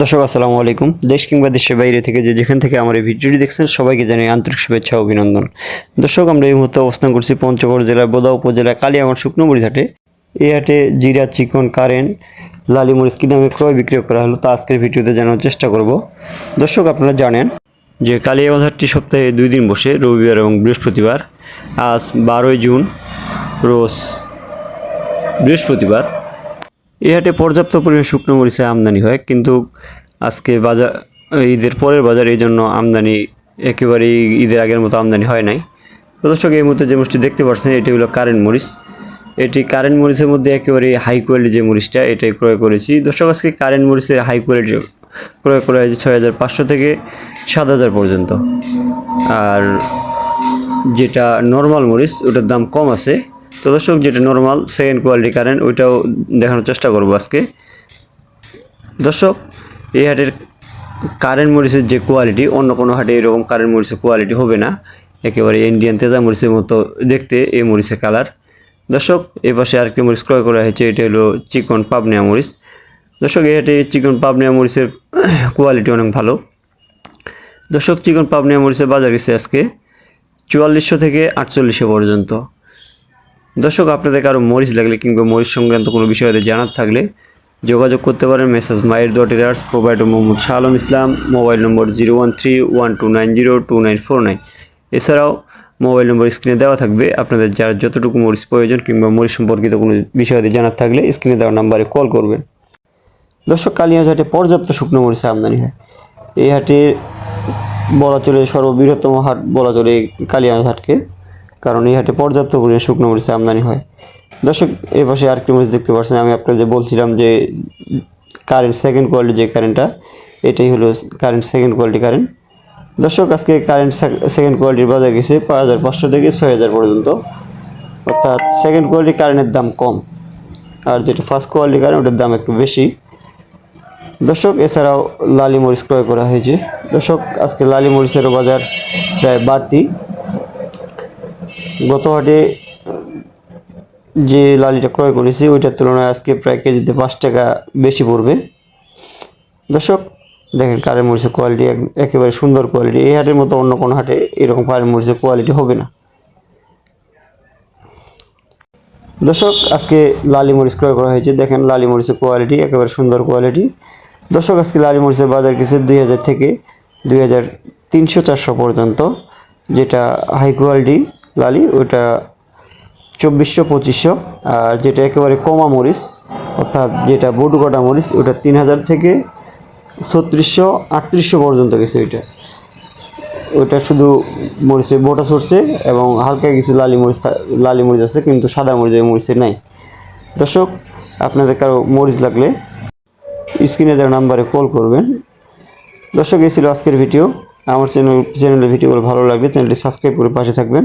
দর্শক, আসসালামু আলাইকুম। দেশ কিংবা দেশের বাইরে থেকে যে যেখান থেকে আমার এই ভিডিওটি দেখছেন, সবাইকে জানাই আন্তরিক শুভেচ্ছা, অভিনন্দন। দর্শক, আমরা এই মুহূর্তে অবস্থান করছি পঞ্চগড় জেলার বোদা উপজেলা কালিয়াগঞ্জ শুকনোমুড়ি হাটে। এই হাটে জিরা, চিকন কারেন্ট লালি মরিচ কী দামে ক্রয় বিক্রয় করা হলো তা আজকের ভিডিওতে জানার চেষ্টা করব। দর্শক, আপনারা জানেন যে কালিয়াগঞ্জ হাটটি সপ্তাহে দুই দিন বসে, রবিবার এবং বৃহস্পতিবার। আজ বারোই জুন, রোজ বৃহস্পতিবার। এই হাটে পর্যাপ্ত পরিমাণ শুকনো মরিচের আমদানি হয়, কিন্তু আজকে বাজার, ঈদের পরের বাজার এই জন্য আমদানি একেবারেই ঈদের আগের মতো আমদানি হয় নাই। তো দর্শক, এই মুহূর্তে যে মরিচটি দেখতে পাচ্ছেন, এটি হলো কারেন্ট মরিচ। এটি কারেন্ট মরিচের মধ্যে একেবারে হাই কোয়ালিটি যে মরিচটা, এটাই ক্রয় করেছি। দর্শক, আজকে কারেন্ট মরিচের হাই কোয়ালিটি ক্রয় করা হয়েছে ছয় হাজার পাঁচশো থেকে সাত হাজার পর্যন্ত। আর যেটা নর্মাল মরিচ, ওটার দাম কম আছে। তো দর্শক, যেটা নর্মাল সেকেন্ড কোয়ালিটি কারেন্ট ওইটাও দেখানোর চেষ্টা করব আজকে। দর্শক, এই হাটের কারেন্ট মরিচের যে কোয়ালিটি অন্য কোনো হাটে এরকম কারেন্ট মরিচের কোয়ালিটি হবে না। একেবারে ইন্ডিয়ান তেজা মরিচের মতো দেখতে এই মরিচের কালার দর্শক, এই পাশে আরেকটি মরিচ ক্রয় করা হয়েছে, এটা হলো চিকন পাবনিয়া মরিচ। দর্শক, এই হাটে চিকন পাবনিয়া মরিচের কোয়ালিটি অনেক ভালো। দর্শক, চিকন পাবনিয়া মরিচের বাজার গেছে আজকে চুয়াল্লিশশো থেকে আটচল্লিশশো পর্যন্ত। দর্শক আপনাদের কারও মরিচ লাগলে কিংবা মরিচ সংক্রান্ত কোনো বিষয়ে জানার থাকলে যোগাযোগ করতে পারেন মেসেজ মায়ের dot errors provider Mohammad Shah Alam Islam, mobile number zero one three one two nine zero two nine four nine. এছাড়াও মোবাইল নম্বর স্ক্রিনে দেওয়া থাকবে আপনাদের যার যতটুকু মরিচ প্রয়োজন কিংবা মরিচ সম্পর্কিত কোনো বিষয়ে জানার থাকলে স্ক্রিনে দেওয়া নাম্বারে কল করবেন। দর্শক কালিয়াজ হাটে পর্যাপ্ত শুকনো মরিচের আমদানি হয়। এই হাটে বলা চলে সর্ববৃহত্তম হাট বলা চলে কালিয়াগঞ্জ হাটকে। কারণ এই হাটে পর্যাপ্ত পরিমাণে শুকনো মরিচের আমদানি হয়। দর্শক এই পাশে আরেকটি মরিচ দেখতে পাচ্ছেন, আমি আপনাকে যে বলছিলাম যে কারেন্ট সেকেন্ড কোয়ালিটি যে কারেন্টটা এটাই হলো কারেন্ট সেকেন্ড কোয়ালিটি কারেন্ট দর্শক, আজকে কারেন্ট সেকেন্ড কোয়ালিটির বাজার গেছে পাঁচ হাজার পাঁচশো থেকে ছয় হাজার পর্যন্ত। অর্থাৎ সেকেন্ড কোয়ালিটি কারেন্টের দাম কম। আর যেটা ফার্স্ট কোয়ালিটি কারেন্ট ওটার দাম একটু বেশি। দর্শক, এছাড়াও লালি মরিচ ক্রয় করা হয়েছে। দর্শক, আজকে লালি মরিচেরও বাজার প্রায় বাড়তি। গত হাটে যে লালিটা ক্রয় করেছি, ওইটার তুলনায় আজকে প্রায় কেজিতে পাঁচ টাকা বেশি পড়বে। দর্শক, দেখেন কারের মরিচের কোয়ালিটি একেবারে সুন্দর কোয়ালিটি এই হাটের মতো অন্য কোনো হাটে এরকম কারেন্ট মরিচের কোয়ালিটি হবে না। দর্শক, আজকে লালি মরিচ ক্রয় করা হয়েছে। দেখেন লালি মরিচের কোয়ালিটি একেবারে সুন্দর কোয়ালিটি দর্শক, আজকে লালি মরিচের বাজার গেছে দুই হাজার থেকে দুই হাজার তিনশো চারশো পর্যন্ত, যেটা হাই কোয়ালিটি লালি ওটা চব্বিশশো, পঁচিশশো, আর যেটা একেবারে কমা মরিচ, অর্থাৎ যেটা বডু কাটা মরিচ, ওটা তিন হাজার থেকে ছত্রিশশো, আটত্রিশশো পর্যন্ত গেছে ওইটা। ওইটা শুধু মরিচে বোটা সরছে এবং হালকা কিছু লালি মরিচ লালি মরিচ আছে, কিন্তু সাদা মরিচ এই মরিচে নাই। দর্শক, আপনাদের কারও মরিচ লাগলে স্ক্রিনে দেওয়া নাম্বারে কল করবেন। দর্শক, এই ছিল আজকের ভিডিও। আমার চ্যানেল, চ্যানেলের ভিডিওগুলো ভালো লাগলে চ্যানেলটি সাবস্ক্রাইব করে পাশে থাকবেন।